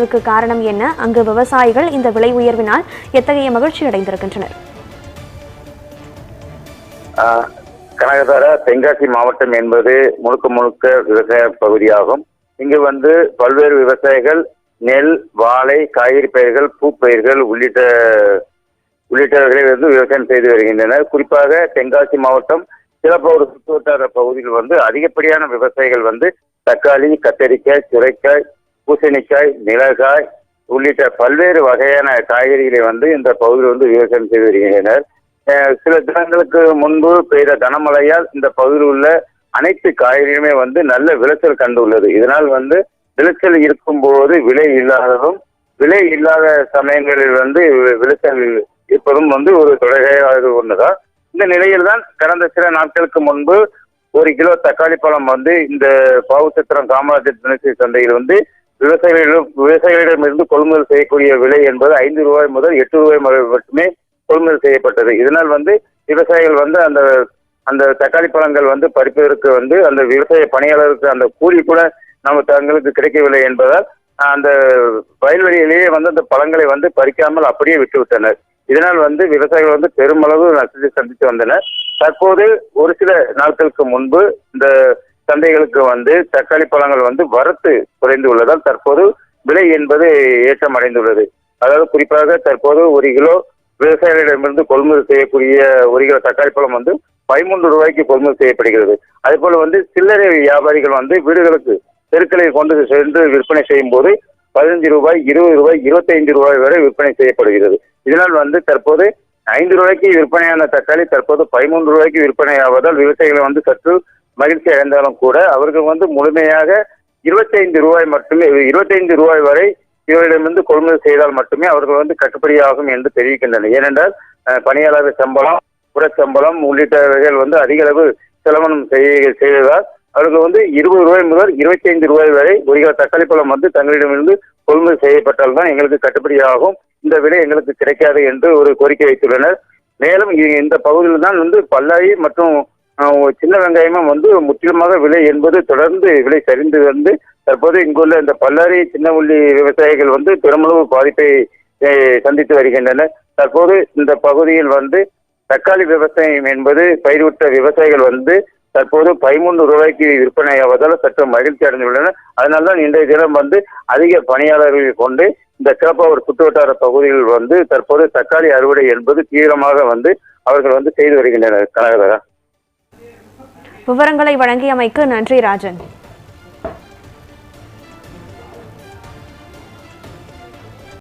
இதற்கு காரணம் என்ன? அங்கு விவசாயிகள் இந்த விலை உயர்வினால் எத்தகைய மகிழ்ச்சி அடைந்திருக்கின்றனர்? ஆஹ் கனகதாரா தென்காசி மாவட்டம் என்பது முழுக்க முழுக்க விவசாய பகுதியாகும். இங்கு வந்து பல்வேறு விவசாயிகள் நெல் வாழை காய்கறி பயிர்கள் பூப்பயிர்கள் உள்ளிட்ட உள்ளிட்டவர்களை வந்து விவசாயம் செய்து வருகின்றனர். குறிப்பாக தென்காசி மாவட்டம் சிலப்பூர் சுற்றுவட்டார பகுதியில் வந்து அதிகப்படியான விவசாயிகள் வந்து தக்காளி கத்தரிக்காய் சுரைக்காய் பூசணிக்காய் மிளகாய் உள்ளிட்ட பல்வேறு வகையான காய்கறிகளை வந்து இந்த பகுதியில் வந்து விவசாயம் செய்து வருகின்றனர். சில தினங்களுக்கு முன்பு பெய்த கனமழையால் இந்த பகுதியில் உள்ள அனைத்து காய்கறிகளுமே வந்து நல்ல விளைச்சல் கண்டுள்ளது. இதனால் வந்து விளைச்சல் இருக்கும்போது விலை இல்லாததும் விலை இல்லாத சமயங்களில் வந்து வி- விளைச்சல் இருப்பதும் வந்து ஒரு தொடர்கையாக ஒன்றுதான் இந்த நிலையில் தான் கடந்த சில நாட்களுக்கு முன்பு ஒரு கிலோ தக்காளி பழம் வந்து இந்த பாவுச்சத்திரம் காமராஜர் தினசரி சந்தையில் வந்து விவசாயிகளிடம் விவசாயிகளிடமிருந்து கொள்முதல் செய்யக்கூடிய விலை என்பது ஐந்து ரூபாய் முதல் எட்டு ரூபாய் மட்டுமே கொள்முதல் செய்யப்பட்டது. இதனால் வந்து விவசாயிகள் வந்து அந்த அந்த தக்காளி பழங்கள் வந்து பறிப்பதற்கு வந்து அந்த விவசாய பணியாளருக்கு அந்த கூலி கூட நம்ம தங்களுக்கு கிடைக்கவில்லை என்பதால் அந்த வயல்வெளியிலேயே வந்து அந்த பழங்களை வந்து பறிக்காமல் அப்படியே விட்டுவிட்டனர். இதனால் வந்து விவசாயிகள் வந்து பெருமளவு நஷ்டத்தை சந்தித்து வந்தனர். தற்போது ஒரு சில நாட்களுக்கு முன்பு இந்த சந்தைகளுக்கு வந்து தக்காளி பழங்கள் வந்து வரத்து குறைந்து உள்ளதால் தற்போது விலை என்பது ஏற்றம் அடைந்துள்ளது அதாவது குறிப்பாக தற்போது ஒரு கிலோ விவசாயிகளிடமிருந்து கொள்முதல் செய்யக்கூடிய ஒரு கிலோ தக்காளி பழம் வந்து பதிமூன்று ரூபாய்க்கு கொள்முதல் செய்யப்படுகிறது. அதுபோல வந்து சில்லறை வியாபாரிகள் வந்து வீடுகளுக்கு தெருக்களை கொண்டு சென்று விற்பனை செய்யும் போது பதினஞ்சு ரூபாய் இருபது ரூபாய் இருபத்தைந்து ரூபாய் வரை விற்பனை செய்யப்படுகிறது. இதனால் வந்து தற்போது ஐந்து ரூபாய்க்கு விற்பனையான தக்காளி தற்போது பதிமூன்று ரூபாய்க்கு விற்பனை ஆவதால் விவசாயிகளை வந்து சற்று மகிழ்ச்சி அடைந்தாலும் கூட அவர்கள் வந்து முழுமையாக இருபத்தைந்து ரூபாய் மட்டுமே இருபத்தைந்து ரூபாய் வரை இவர்களிடமிருந்து கொள்முதல் செய்தால் மட்டுமே அவர்கள் வந்து கட்டுப்படியாகும் என்று தெரிவிக்கின்றனர். ஏனென்றால் பணியாளர் சம்பளம் புறச்சம்பளம் உள்ளிட்டவைகள் வந்து அதிக அளவு செலவனம் செய்ய அவர்கள் வந்து இருபது ரூபாய் முதல் இருபத்தைந்து ரூபாய் வரை ஒரு கிலோ தக்காளி பழம் வந்து தங்களிடமிருந்து கொள்முதல் செய்யப்பட்டால் தான் எங்களுக்கு கட்டுப்படியாகும். இந்த விலை எங்களுக்கு கிடைக்காது என்று ஒரு கோரிக்கை வைத்துள்ளனர். மேலும் இ- இந்த பகுதியில் தான் வந்து பல்லாரி மற்றும் சின்ன வெங்காயமும் வந்து முற்றிலுமாக விலை என்பது தொடர்ந்து விலை சரிந்து வந்து தற்போது இங்குள்ள இந்த பல்லாரி சின்ன உள்ளி விவசாயிகள் வந்து பெருமளவு பாதிப்பை சந்தித்து வருகின்றனர். தற்போது இந்த பகுதியில் வந்து தக்காளி விவசாயம் என்பது பயிர்விட்ட விவசாயிகள் வந்து தற்போது பதிமூன்று ரூபாய்க்கு விற்பனையாவதால் சற்று மகிழ்ச்சி அடைந்துள்ளனர். அதனால தான் இன்றைய தினம் வந்து அதிக பணியாளர்கள் கொண்டு இந்த சிறப்பாவூர் சுற்றுவட்டார பகுதியில் வந்து தற்போது தக்காளி அறுவடை என்பது தீவிரமாக வந்து அவர்கள் வந்து செய்து வருகின்றனர். கனகதரா விவரங்களை வழங்கியமைக்கு நன்றி ராஜன்.